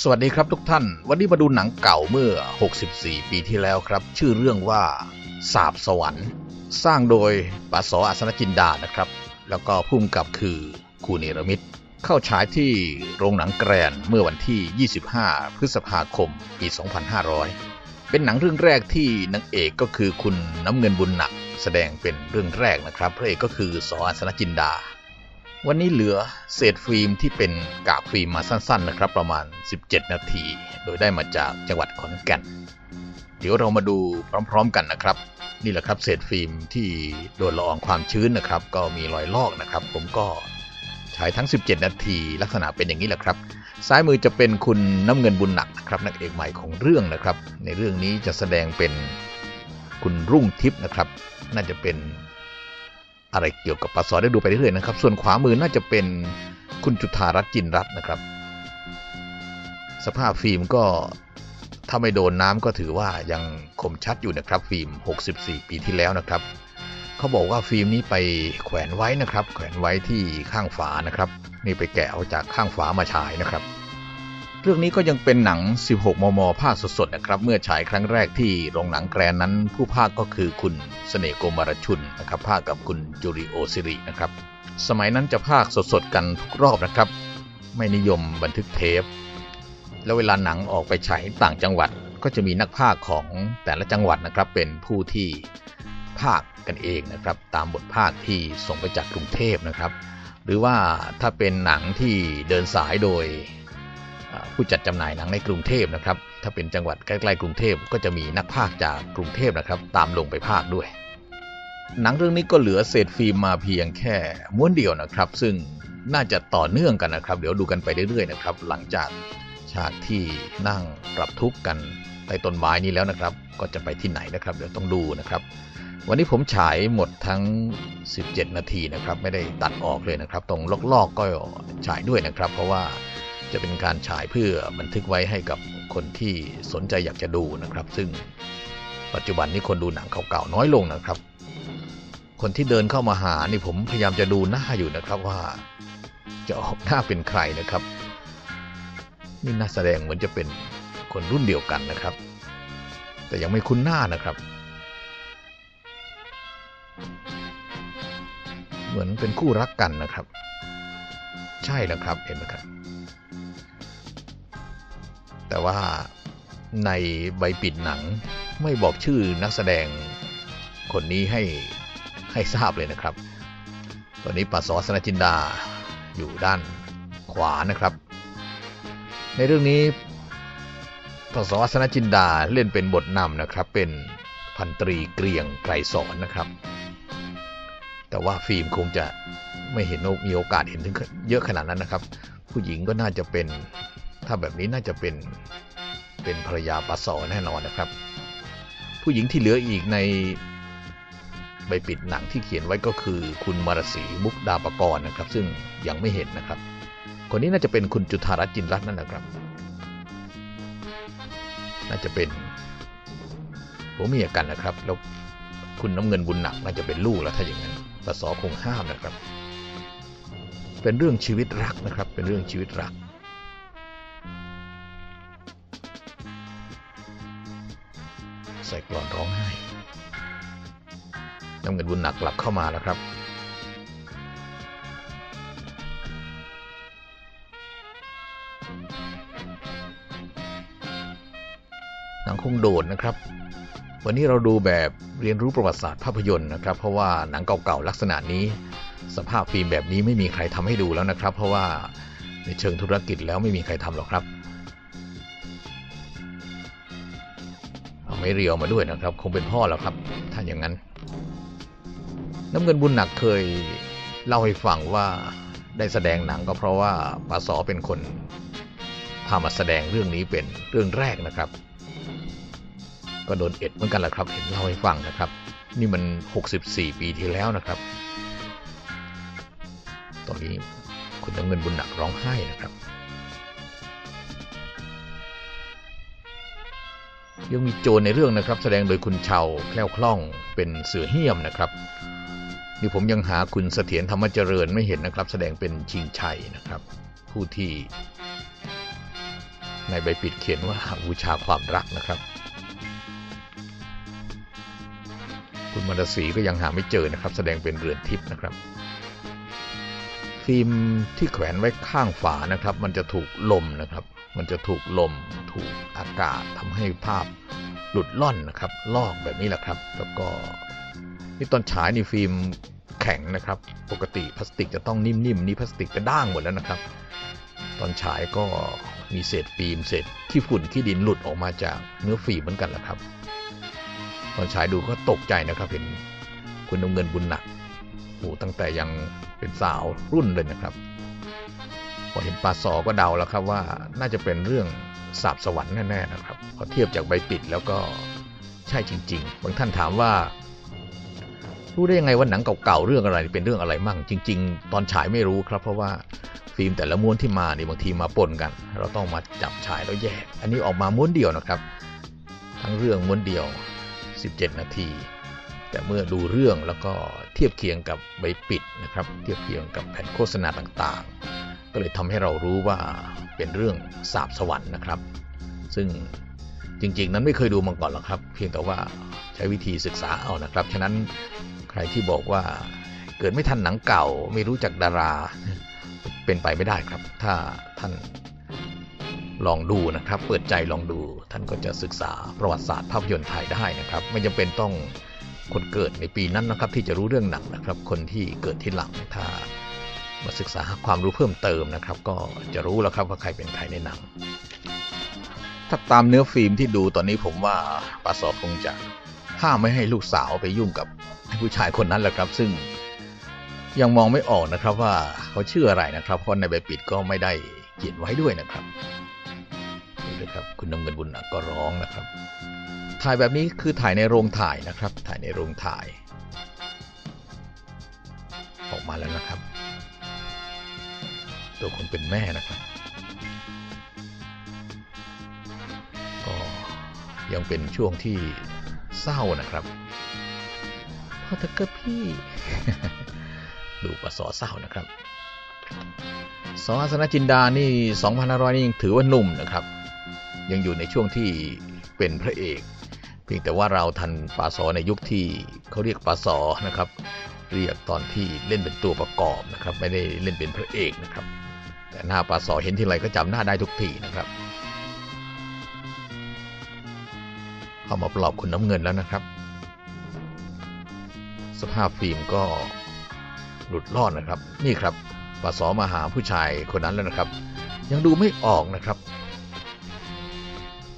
สวัสดีครับทุกท่าน วันนี้มาดูหนังเก่าเมื่อ 64 ปีที่แล้วครับ ชื่อเรื่องว่าสาบสวรรค์ สร้างโดยปสอัศนจินดานะครับ แล้วก็พุ่มกับคือคูเนรมิตรเข้าฉายที่โรงหนังแกรนเมื่อวันที่ 25 พฤษภาคม ปี 2500 เป็นหนังเรื่องแรกที่นางเอกก็คือคุณน้ำเงินบุญหนัก แสดงเป็นเรื่องแรกนะครับ พระเอกก็คือสอัศนจินดา วันนี้เหลือเศษฟิล์มที่เป็นกากฟิล์มมาสั้นๆนะครับ ประมาณ 17 นาที โดยได้มาจากจังหวัดขอนแก่น เดี๋ยวเรามาดูพร้อมๆกันนะครับ นี่แหละครับเศษฟิล์มที่โดนละอองความชื้นนะครับ ก็มีรอยลอกนะครับ ผมก็ฉายทั้ง 17 นาที ลักษณะเป็นอย่างนี้แหละครับ ซ้ายมือจะเป็นคุณน้ำเงินบุญหนักนะครับนักเอกใหม่ของเรื่องนะครับ ในเรื่องนี้จะแสดงเป็นคุณรุ่งทิพย์นะครับ น่าจะเป็น อะไรเกี่ยวกับปสได้ดูไปเรื่อยๆนะครับ ส่วนขวามือน่าจะเป็นคุณจุธารัตน์จินรัตน์นะครับ สภาพฟิล์มก็ถ้าไม่โดนน้ำก็ถือว่ายังคมชัดอยู่นะครับ ฟิล์ม 64 ปีที่แล้วนะครับ เขาบอกว่าฟิล์มนี้ไปแขวนไว้นะครับ แขวนไว้ที่ข้างฝานะครับ นี่ไปแกะเอาจากข้างฝามาฉายนะครับ เรื่องนี้ก็ยังเป็นหนัง 16 มม ภาคสดๆนะครับ เมื่อฉายครั้งแรกที่โรงหนังแกรนนั้น ผู้ภาคก็คือคุณเสน่ห์โกมารชุนนะครับ ภาคกับคุณจูริโอซิรินะครับ สมัยนั้นจะภาคสดๆกันทุกรอบนะครับ ไม่นิยมบันทึกเทป แล้วเวลาหนังออกไปฉายต่างจังหวัด ก็จะมีนักภาคของแต่ละจังหวัดนะครับ เป็นผู้ที่ภาคกันเองนะครับ ตามบทภาคที่ส่งไปจากกรุงเทพนะครับ หรือว่าถ้าเป็นหนังที่เดินสายโดย ผู้จัดจำหน่ายหนังในกรุงเทพนะครับ ถ้าเป็นจังหวัดใกล้ๆกรุงเทพก็จะมีนักพากย์จากกรุงเทพนะครับ ตามลงไปพากย์ด้วย หนังเรื่องนี้ก็เหลือเศษฟิล์มมาเพียงแค่ม้วนเดียวนะครับ ซึ่งน่าจะต่อเนื่องกันนะครับ เดี๋ยวดูกันไปเรื่อยๆนะครับ หลังจากฉากที่นั่งปรับทุกข์กันใต้ต้นไม้นี้แล้วนะครับ ก็จะไปที่ไหนนะครับ เดี๋ยวต้องดูนะครับ วันนี้ผมฉายหมดทั้ง 17 นาทีนะครับ ไม่ได้ตัดออกเลยนะครับ ตรงลอกๆก็ฉายด้วยนะครับ เพราะว่า จะเป็นการฉายเพื่อบันทึกไว้ให้กับคนที่สนใจอยากจะดูนะครับ ซึ่งปัจจุบันนี้คนดูหนังเก่าๆน้อยลงนะครับ คนที่เดินเข้ามาหานี่ผมพยายามจะดูหน้าอยู่นะครับว่า จะออกหน้าเป็นใครนะครับนี่น่าแสดงเหมือนจะเป็นคนรุ่นเดียวกันนะครับ แต่ยังไม่คุ้นหน้านะครับ เหมือนเป็นคู่รักกันนะครับ ใช่แล้วครับเห็นไหมครับ แต่ว่าในใบปิดหนังไม่บอกชื่อนักแสดงคนนี้ให้ให้ทราบเลยนะครับ ตอนนี้ปาสอสนจินดาอยู่ด้านขวานะครับ ในเรื่องนี้ปาสอสนจินดาเล่นเป็นบทนำนะครับ เป็นพันตรีเกรียงไกรสอนนะครับ แต่ว่าฟิล์มคงจะไม่เห็นมีโอกาสเห็นถึงเยอะขนาดนั้นนะครับ ผู้หญิงก็น่าจะเป็น ถ้าแบบนี้น่าจะเป็นเป็นภรรยาปาสอแน่นอนนะครับ ผู้หญิงที่เหลืออีกในใบปิดหนังที่เขียนไว้ก็คือคุณมารสีมุกดาปกรณ์นะครับ ซึ่งยังไม่เห็นนะครับ คนนี้น่าจะเป็นคุณจุธารัตน์จินรัตน์นั่นแหละครับ น่าจะเป็นผัวเมียกันนะครับ แล้วคุณน้ำเงินบุญหนักน่าจะเป็นลูกแล้วถ้าอย่างนั้นปาสอคงห้ามนะครับ เป็นเรื่องชีวิตรักนะครับ เป็นเรื่องชีวิตรัก ส่กลอนร้องไห้น้ำเงินบุญหนักกลับเข้ามาแล้วครับ หนังคงโดดนะครับ วันนี้เราดูแบบเรียนรู้ประวัติศาสตร์ภาพยนตร์นะครับ เพราะว่าหนังเก่าๆลักษณะนี้ สภาพฟิล์มแบบนี้ไม่มีใครทำให้ดูแล้วนะครับ เพราะว่าในเชิงธุรกิจแล้วไม่มีใครทำหรอกครับ ไม่เรียวมาด้วยนะครับ คงเป็นพ่อแล้วครับ ถ้าอย่างนั้น น้ำเงินบุญหนักเคยเล่าให้ฟังว่าได้แสดงหนังก็เพราะว่าปาสอเป็นคนพามาแสดงเรื่องนี้เป็นเรื่องแรกนะครับ ก็โดนเอ็ดเหมือนกันแหละครับ เห็นเล่าให้ฟังนะครับ นี่มัน 64 ปีที่แล้วนะครับ ตอนนี้คุณน้ำเงินบุญหนักร้องไห้นะครับ ยังมีโจรในเรื่องนะครับ แสดงโดยคุณเชาแคล่วคล่องเป็นเสือเหี้ยมนะครับนี่ผมยังหาคุณเสถียรธรรมเจริญไม่เห็นนะครับ แสดงเป็นชิงชัยนะครับ ผู้ที่ในใบปิดเขียนว่าบูชาความรักนะครับ คุณมรสีก็ยังหาไม่เจอนะครับ แสดงเป็นเรือนทิพย์นะครับฟิล์มที่แขวนไว้ข้างฝานะครับ มันจะถูกลมนะครับ มันจะถูกลมถูกอากาศทำให้ภาพหลุดล่อนนะครับ ลอกแบบนี้แหละครับ แล้วก็นี่ตอนฉายนี่ฟิล์มแข็งนะครับ ปกติพลาสติกจะต้องนิ่มๆนี่พลาสติกจะด้างหมดแล้วนะครับ ตอนฉายก็มีเศษฟิล์มเศษขี้ฝุ่นขี้ดินหลุดออกมาจากเนื้อฟิล์มเหมือนกันแหละครับ ตอนฉายดูก็ตกใจนะครับเห็นคุณนำเงินบุญหนักโอ้ตั้งแต่ยังเป็นสาวรุ่นเลยนะครับ พอเห็นปลาสอก็เดาแล้วครับว่าน่าจะเป็นเรื่องสาบสวรรค์แน่ๆนะครับพอเทียบจากใบปิดแล้วก็ใช่จริง ๆ บางท่านถามว่ารู้ได้ยังไงว่าหนังเก่าๆเรื่องอะไรเป็นเรื่องอะไรมั่ง จริง ๆ ตอนฉายไม่รู้ครับ เพราะว่าฟิล์มแต่ละม้วนที่มานี่บางทีมาปนกัน เราต้องมาจับฉายแล้วแยก อันนี้ออกมาม้วนเดียวนะครับ ทั้งเรื่องม้วนเดียว 17 นาที แต่เมื่อดูเรื่องแล้วก็เทียบเคียงกับใบปิดนะครับ เทียบเคียงกับแผ่นโฆษณาต่างๆ ก็เลยทำให้เรารู้ว่าเป็นเรื่องสาบสวรรค์นะครับ ซึ่งจริง ๆ นั้นไม่เคยดูมาก่อนหรอกครับ เพียงแต่ว่าใช้วิธีศึกษาเอานะครับ ฉะนั้นใครที่บอกว่าเกิดไม่ทันหนังเก่า ไม่รู้จักดาราเป็นไปไม่ได้ครับ ถ้าท่านลองดูนะครับ เปิดใจลองดู ท่านก็จะศึกษาประวัติศาสตร์ภาพยนตร์ไทยได้นะครับ ไม่จำเป็นต้องคนเกิดในปีนั้นนะครับ ที่จะรู้เรื่องหนังนะครับ คนที่เกิดที่หลังถ้า มาศึกษาความรู้เพิ่มเติมนะครับ ก็จะรู้แล้วครับว่าใครเป็นใครในหนัง ถ้าตามเนื้อฟิล์มที่ดูตอนนี้ผมว่าปาสอคงจะห้ามไม่ให้ลูกสาวไปยุ่งกับผู้ชายคนนั้นแหละครับ ซึ่งยังมองไม่ออกนะครับว่าเขาชื่ออะไรนะครับ เพราะในใบปิดก็ไม่ได้เขียนไว้ด้วยนะครับดูเลยครับคุณนำเงินบุญนักก็ร้องนะครับ ถ่ายแบบนี้คือถ่ายในโรงถ่ายนะครับ ถ่ายในโรงถ่าย ออกมาแล้วนะครับ ตัวคนเป็นแม่นะครับ ก็ยังเป็นช่วงที่เศร้านะครับพอตะกพี่ ดูปะสอเศร้านะครับสออาสนจินดานี่2,500นี่ยังถือว่าหนุ่มนะครับ ยังอยู่ในช่วงที่เป็นพระเอก เพียงแต่ว่าเราทันปาสอในยุคที่เขาเรียกปาสอนะครับ เรียกตอนที่เล่นเป็นตัวประกอบนะครับ ไม่ได้เล่นเป็นพระเอกนะครับ แต่หน้าปาสอเห็นทีไรก็จำหน้าได้ทุกทีนะครับ เข้ามาปลอบคุณน้ำเงินแล้วนะครับ สภาพฟิล์มก็หลุดรอดนะครับ นี่ครับปาสอมาหาผู้ชายคนนั้นแล้วนะครับ ยังดูไม่ออกนะครับ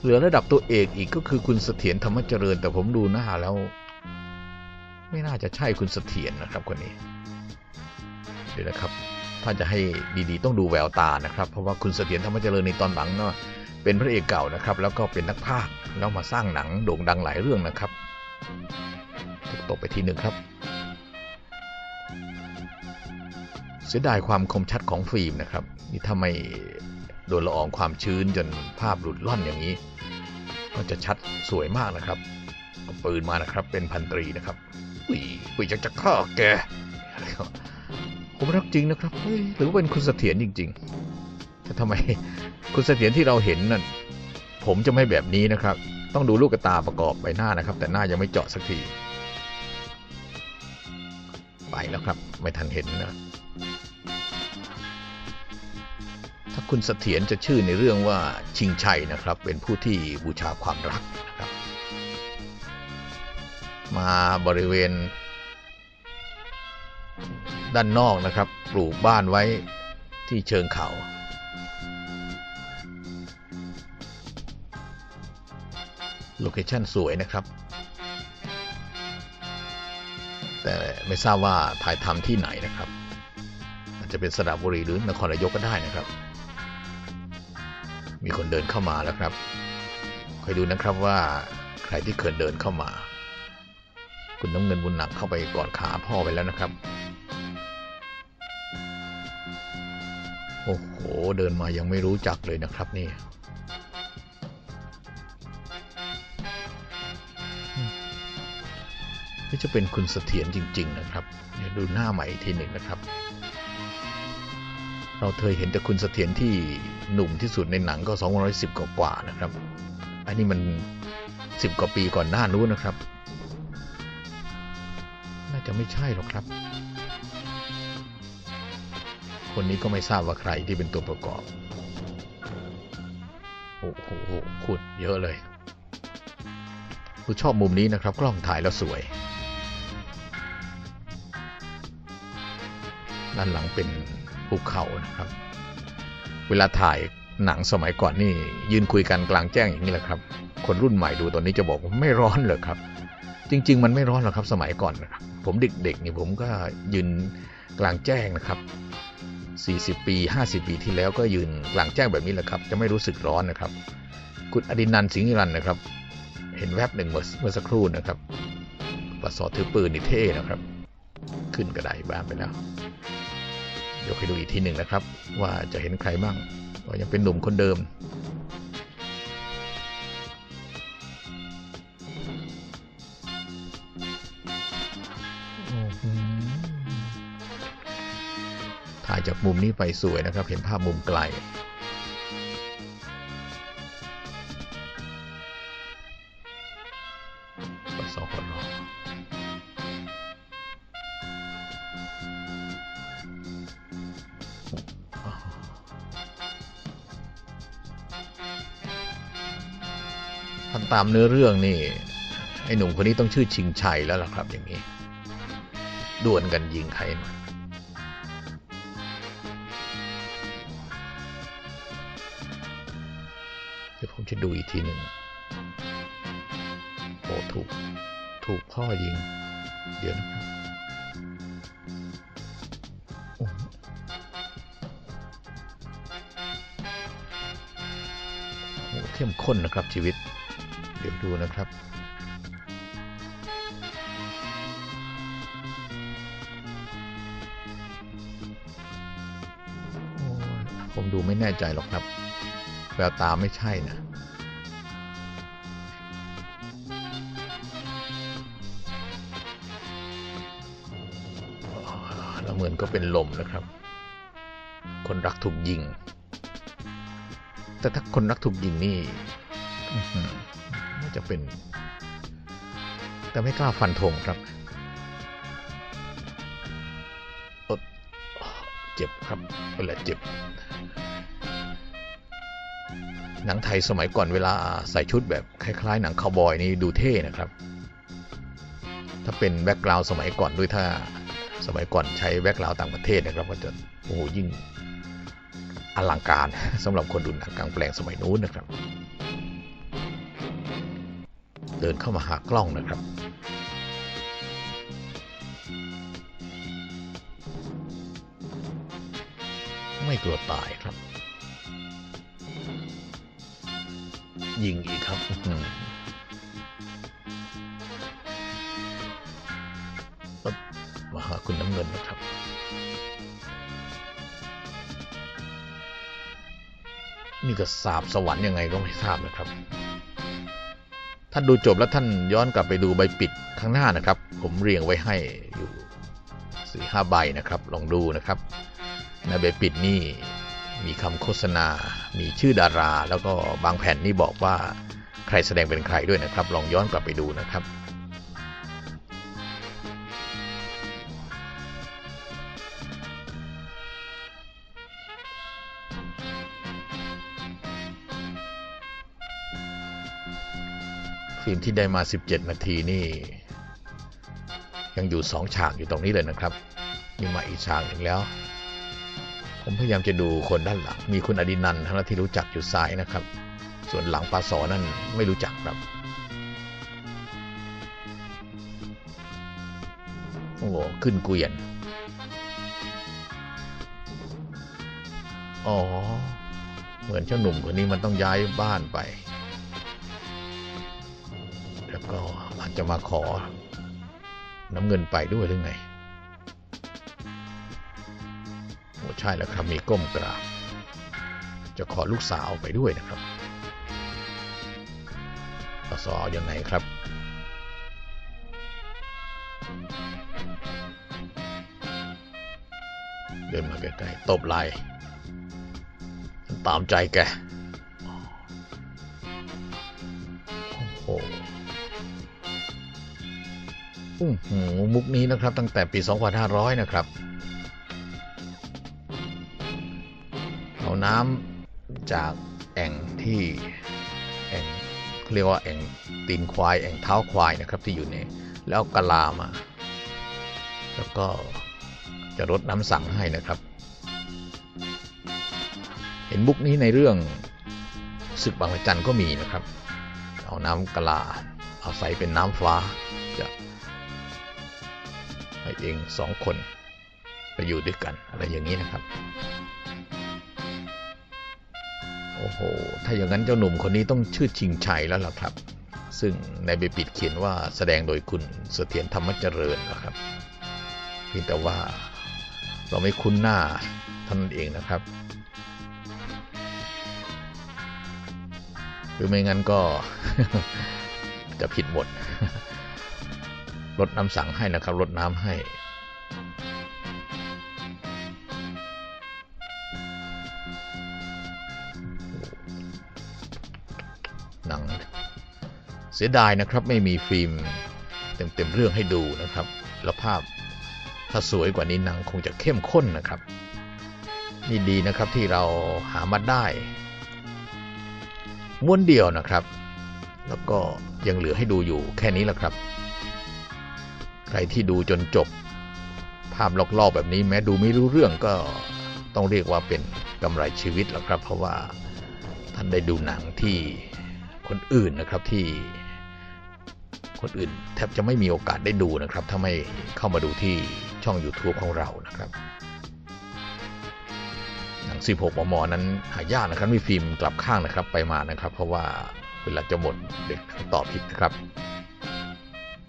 เหลือระดับตัวเอกอีกก็คือคุณเสถียรธรรมเจริญ แต่ผมดูหน้าแล้ว ไม่น่าจะใช่คุณเสถียรนะครับคนนี้เดี๋ยวนะครับ ถ้าจะให้ดีๆ ต้องดูแววตานะครับ เพราะว่าคุณเสถียรธรรมเจริญในตอนหลังเนาะเป็นพระเอกเก่านะครับ แล้วก็เป็นนักพากย์แล้วมาสร้างหนังโด่งดังหลายเรื่องนะครับตกไปทีหนึ่งครับ เสียดายความคมชัดของฟิล์มนะครับ นี่ถ้าไม่โดนละอองความชื้นจนภาพหลุดล่อนอย่างนี้ ก็จะชัดสวยมากนะครับเอาปืนมานะครับเป็นพันตรีนะครับอุ้ยอุ้ยจะจะฆ่าแก ผมรักจริงนะครับหรือว่าเป็นคุณเสถียรจริงๆแต่ทำไมคุณเสถียรที่เราเห็นนั่นผมจะไม่แบบนี้นะครับ ต้องดูลูกตาประกอบใบหน้านะครับ แต่หน้ายังไม่เจาะสักที ไปแล้วครับ ไม่ทันเห็นนะ ถ้าคุณเสถียรจะชื่อในเรื่องว่าชิงชัยนะครับ เป็นผู้ที่บูชาความรักนะครับ มาบริเวณ ด้านนอกนะครับ ปลูกบ้านไว้ที่เชิงเขา โลเคชั่นสวยนะครับ แต่ไม่ทราบว่าถ่ายทำที่ไหนนะครับ อาจจะเป็นสระบุรีหรือนครนายกก็ได้นะครับ มีคนเดินเข้ามาแล้วครับคอยดูนะครับว่าใครที่เคยเดินเข้ามา คุณน้ำเงินบุญหนักเข้าไปกอดขาพ่อไปแล้วนะครับ โอ้โห เดินมายังไม่รู้จักเลยนะครับนี่นี่จะเป็นคุณเสถียรจริง ๆ นะครับดูหน้าใหม่ทีหนึ่งนะครับ เราเคยเห็นแต่คุณเสถียรที่หนุ่มที่สุดในหนังก็ 210 กว่ากว่านะครับ อันนี้มัน 10 กว่าปีก่อนหน้านู้นนะครับ น่าจะไม่ใช่หรอกครับ คนนี้ก็ไม่ทราบว่าใครที่เป็นตัวประกอบ โอ้โหขุดเยอะเลยคือชอบมุมนี้นะครับ กล้องถ่ายแล้วสวย ด้านหลังเป็นภูเขานะครับ เวลาถ่ายหนังสมัยก่อนนี่ยืนคุยกันกลางแจ้งอย่างนี้แหละครับ คนรุ่นใหม่ดูตอนนี้จะบอกว่าไม่ร้อนเลยครับ จริง ๆ มันไม่ร้อนหรอกครับสมัยก่อนนะครับผมเด็กๆนี่ผมก็ยืนกลางแจ้งนะครับ 40 ปี 50 ปีที่แล้วก็ยืนกลางแจ้งแบบนี้แหละครับ จะไม่รู้สึกร้อนนะครับ คุณอดินันสิงห์นิรันนะครับ เห็นแวบหนึ่งเมื่อเมื่อสักครู่นะครับปสอถือปืนนี่เท่นะครับ ขึ้นกระไดบ้านไปแล้วเดี๋ยวไปดูอีกทีหนึ่งนะครับ ว่าจะเห็นใครบ้างว่ายังเป็นหนุ่มคนเดิม ถ่ายจากมุมนี้ไปสวยนะครับ เห็นภาพมุมไกลปสหนท่าตามเนื้อเรื่องนี่ ไอ้หนุ่มคนนี้ต้องชื่อชิงชัยแล้วล่ะครับอย่างนี้ดวลกันยิงใครมา เดี๋ยวผมจะดูอีกทีหนึ่งโอ้ถูก ถูกพ่อยิง เดี๋ยวนะครับโอ้เข้มข้นนะครับชีวิต เดี๋ยวดูนะครับผมดูไม่แน่ใจหรอกครับ แววตาไม่ใช่นะ แล้วเหมือนก็เป็นลมนะครับ คนรักถูกยิง แต่ถ้าคนรักถูกยิงนี่น่าจะเป็น แต่ไม่กล้าฟันธงครับเจ็บครับเป็นแหละเจ็บ หนังไทยสมัยก่อนเวลาใส่ชุดแบบคล้าย ๆ หนังคาวบอยนี่ดูเท่นะครับ ถ้าเป็นแบ็กกราวด์สมัยก่อนด้วยถ้า สมัยก่อนใช้แบ็กกราวต่างประเทศนะครับก็จะโอ้โหยิ่งอลังการสำหรับคนดูหนังกลางแปลงสมัยนู้นนะครับ เดินเข้ามาหากล้องนะครับ ไม่กลัวตายครับ ยิงอีกครับ คุณน้ำเงินนะครับนี่ก็สาบสวรรค์ยังไงก็ไม่ทราบนะครับ ท่านดูจบแล้วท่านย้อนกลับไปดูใบปิดข้างหน้านะครับ ผมเรียงไว้ให้อยู่สี่ห้าใบนะครับ ลองดูนะครับ ในใบปิดนี่มีคำโฆษณา มีชื่อดารา แล้วก็บางแผ่นนี่บอกว่าใครแสดงเป็นใครด้วยนะครับ ลองย้อนกลับไปดูนะครับ ฟิล์มที่ได้มา 17 นาทีนี่ ยังอยู่สองฉากอยู่ตรงนี้เลยนะครับมีมาอีกฉากหนึ่งแล้ว ผมพยายามจะดูคนด้านหลัง มีคุณอดินันท์ทั้งนั้นที่รู้จักอยู่ซ้ายนะครับ ส่วนหลังปาสอนั่นไม่รู้จักครับโอ้โหขึ้นเกวียน อ๋อ เหมือนเจ้าหนุ่มคนนี้มันต้องย้ายบ้านไป ก็อาจจะมาขอน้ำเงินไปด้วยหรือไงโอ้ใช่แล้วครับมีก้มกราบ จะขอลูกสาวไปด้วยนะครับปสอยังไงครับเดินมาใกล้ๆตบไหล่ตามใจแก อื้อหือมุกนี้นะครับ ตั้งแต่ปี 2500 นะครับ เอาน้ำจากแอ่งที่แอ่งเรียกว่าแอ่งตีนควายแอ่งเท้าควายนะครับที่อยู่ในแล้วเอากะลามา แล้วก็จะรดน้ำสั่งให้นะครับ เห็นมุกนี้ในเรื่องศึกบางระจันก็มีนะครับ เอาน้ำกะลาเอาใส่เป็นน้ำฟ้าจะ ให้เองสองคนไปอยู่ด้วยกันอะไรอย่างนี้นะครับ โอ้โห ถ้าอย่างนั้นเจ้าหนุ่มคนนี้ต้องชื่อชิงชัยแล้วล่ะครับ ซึ่งในใบปิดเขียนว่าแสดงโดยคุณเสถียรธรรมเจริญนะครับเพียงแต่ว่าเราไม่คุ้นหน้าท่านเองนะครับ หรือไม่งั้นก็จะผิดหมด ลดน้ำสั่งให้นะครับลดน้ำให้ หนัง เสียดายนะครับไม่มีฟิล์มเต็มๆเรื่องให้ดูนะครับ แล้วภาพถ้าสวยกว่านี้หนังคงจะเข้มข้นนะครับ นี่ดีนะครับที่เราหามาได้ม้วนเดียวนะครับ แล้วก็ยังเหลือให้ดูอยู่แค่นี้แหละครับ ใครที่ดูจนจบ ภาพลอกๆแบบนี้แม้ดูไม่รู้เรื่องก็ต้องเรียกว่าเป็นกำไรชีวิตแล้วครับ เพราะว่าท่านได้ดูหนังที่คนอื่นนะครับที่คนอื่นแทบจะไม่มีโอกาสได้ดูนะครับ ถ้าไม่เข้ามาดูที่ช่อง YouTube ของเรานะครับ หนัง 16 มม นั้นหายากนะครับ มีฟิล์มกลับข้างนะครับไปมานะครับ เพราะว่าเวลาจะหมดเด็กตอบผิดนะครับ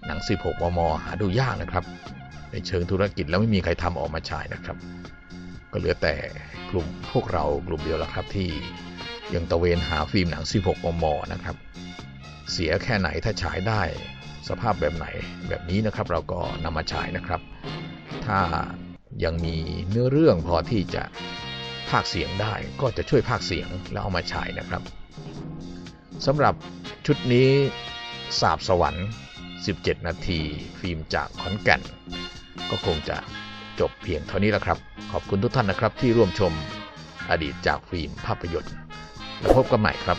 หนัง 16 มม หาดูยากนะครับ ในเชิงธุรกิจแล้วไม่มีใครทำออกมาฉายนะครับ ก็เหลือแต่กลุ่มพวกเรากลุ่มเดียวละครับที่ยังตะเวนหาฟิล์มหนัง 16 มม นะครับ เสียแค่ไหนถ้าฉายได้สภาพแบบไหนแบบนี้นะครับ เราก็นำมาฉายนะครับ ถ้ายังมีเนื้อเรื่องพอที่จะพากเสียงได้ก็จะช่วยพากเสียงแล้วเอามาฉายนะครับสำหรับชุดนี้สาบสวรรค์ 17 นาที ฟิล์มจากขอนแก่น ก็คงจะจบเพียงเท่านี้แล้วครับ ขอบคุณทุกท่านนะครับที่ร่วมชมอดีตจากฟิล์มภาพยนตร์แล้วพบกันใหม่ครับ